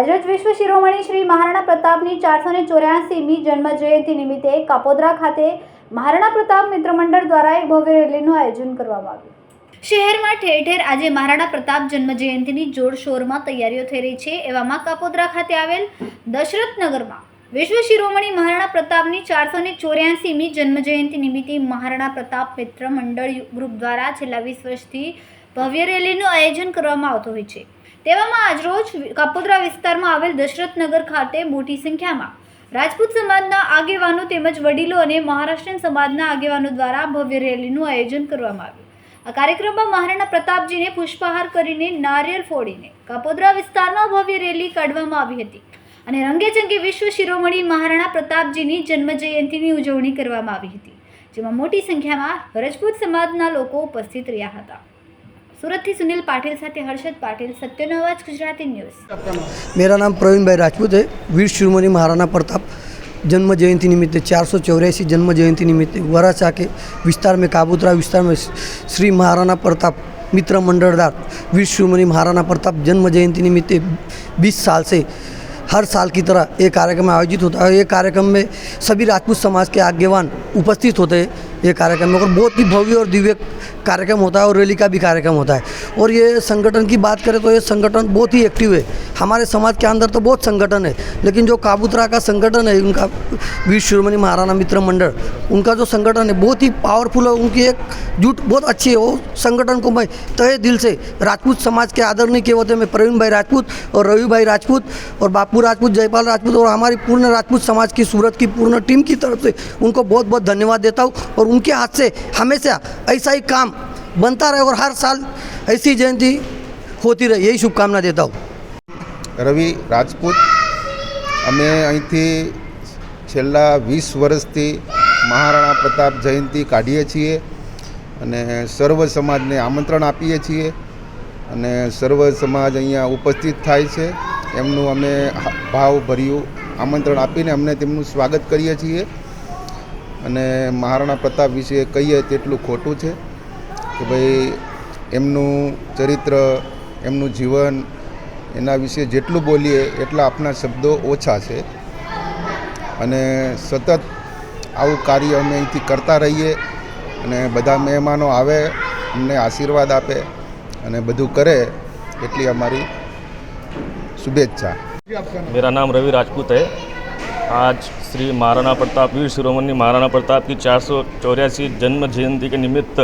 આજરોજ વિશ્વ શિરોમણી શ્રી મહારાણા પ્રતાપની ચારસો ને ચોર્યાસીમી જન્મ જયંતિ નિમિત્તે કાપોદરા ખાતે મહારાણા પ્રતાપ મિત્ર મંડળ દ્વારા એક ભવ્ય રેલીનું આયોજન કરવામાં આવ્યું. શહેરમાં ઠેર ઠેર આજે મહારાણા પ્રતાપ જન્મ જયંતિની જોરશોરમાં તૈયારીઓ થઈ રહી છે. એવામાં કાપોદરા ખાતે આવેલ દશરથનગરમાં વિશ્વ શિરોમણી મહારાણા પ્રતાપની ચારસો ને ચોર્યાસીમી જન્મ જયંતિ નિમિત્તે મહારાણા પ્રતાપ મિત્ર મંડળ ગ્રુપ દ્વારા છેલ્લા વીસ વર્ષથી ભવ્ય રેલીનું આયોજન કરવામાં આવતું હોય છે. તેવામાં આજરોજ કાપોદ્રા વિસ્તારમાં આવેલ દશરથનગર ખાતે મોટી સંખ્યામાં રાજપૂત સમાજના આગેવાનો તેમજ વડીલો અને મહારાષ્ટ્રીયન સમાજના આગેવાનો દ્વારા ભવ્ય રેલીનું આયોજન કરવામાં આવ્યું. આ કાર્યક્રમમાં મહારાણા પ્રતાપજીને પુષ્પહાર કરીને નારિયેળ ફોડીને કાપોદ્રા વિસ્તારમાં ભવ્ય રેલી કાઢવામાં આવી હતી અને રંગેચંગે વિશ્વ શિરોમણી મહારાણા પ્રતાપજીની જન્મ જયંતિની ઉજવણી કરવામાં આવી હતી, જેમાં મોટી સંખ્યામાં રજપૂત સમાજના લોકો ઉપસ્થિત રહ્યા હતા. સુરતથી સુનિલ પાટીલ સાથે હર્ષદ પાટીલ સત્યનો અવાજ ગુજરાતી ન્યૂઝ मेरा नाम प्रवीण भाई राजपूत है वीर शिरोमणि महाराणा प्रताप जन्म जयंती निमित्त चार सौ चौरासी जन्म जयंती निमित्त वराचा के विस्तार में काबूतरा विस्तार में श्री महाराणा प्रताप मित्र मंडलदार वीर शिरोमणि महाराणा प्रताप जन्म जयंती निमित्त बीस साल से हर साल की तरह ये कार्यक्रम आयोजित होता है ये कार्यक्रम में सभी राजपूत समाज के आगेवान उपस्थित होते हैं ये कार्यक्रम और बहुत ही भव्य और दिव्य कार्यक्रम होता है और रैली का भी कार्यक्रम होता है। और ये संगठन की बात करें तो ये संगठन बहुत ही एक्टिव है। हमारे समाज के अंदर तो बहुत संगठन है, लेकिन जो काबूतरा का संगठन है, उनका वीर शिरोमणि महाराणा मित्र मंडल, उनका जो संगठन है, बहुत ही पावरफुल है, उनकी एक जुट बहुत अच्छी है। वो संगठन को मैं तहे दिल से राजपूत समाज के आदरणीय के होते मैं प्रवीण भाई राजपूत और रवि भाई राजपूत और बापू राजपूत, जयपाल राजपूत और हमारी पूर्ण राजपूत समाज की, सूरत की पूर्ण टीम की तरफ़ से उनको बहुत बहुत धन्यवाद देता हूँ। और उनके हाथ से हमेशा ऐसा ही काम बनता रहे और हर साल ऐसी जयंती होती रहे यही शुभकामना देता हूँ રવિ રાજપૂત અમે અહીંથી છેલ્લા વીસ વર્ષથી મહારાણા પ્રતાપ જયંતિ કાઢીએ છીએ અને સર્વ સમાજને આમંત્રણ આપીએ છીએ અને સર્વ સમાજ અહીંયા ઉપસ્થિત થાય છે એમનું અમે હા- ભાવભર્યું આમંત્રણ આપીને અમને તેમનું સ્વાગત કરીએ છીએ અને મહારાણા પ્રતાપ વિશે કહીએ તેટલું ખોટું છે કે ભાઈ એમનું ચરિત્ર એમનું જીવન એના વિશે જેટલું બોલીએ એટલા આપણા શબ્દો ઓછા છે અને સતત આવું કાર્ય અમે અહીંથી કરતા રહીએ અને બધા મહેમાનો આવે અમને આશીર્વાદ આપે અને બધું કરે એટલી અમારી શુભેચ્છા मेरा नाम रवि राजपूत है आज श्री महाराणा प्रताप, वीर शिरोमणि महाराणा प्रताप की चार सौ चौरासी जन्म जयंती के निमित्त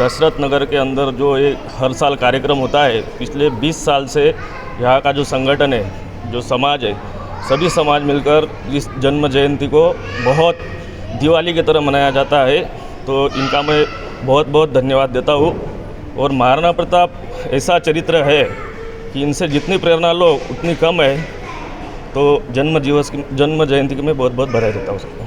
दशरथ नगर के अंदर जो ये हर साल कार्यक्रम होता है, पिछले 20 साल से यहाँ का जो संगठन है, जो समाज है, सभी समाज मिलकर इस जन्म जयंती को बहुत दिवाली की तरह मनाया जाता है। तो इनका मैं बहुत बहुत धन्यवाद देता हूँ। और महाराणा प्रताप ऐसा चरित्र है कि इनसे जितनी प्रेरणा लो, उतनी कम है। तो जन्म दिवस की जन्म जयंती की मैं बहुत बहुत बधाई देता हूँ सबको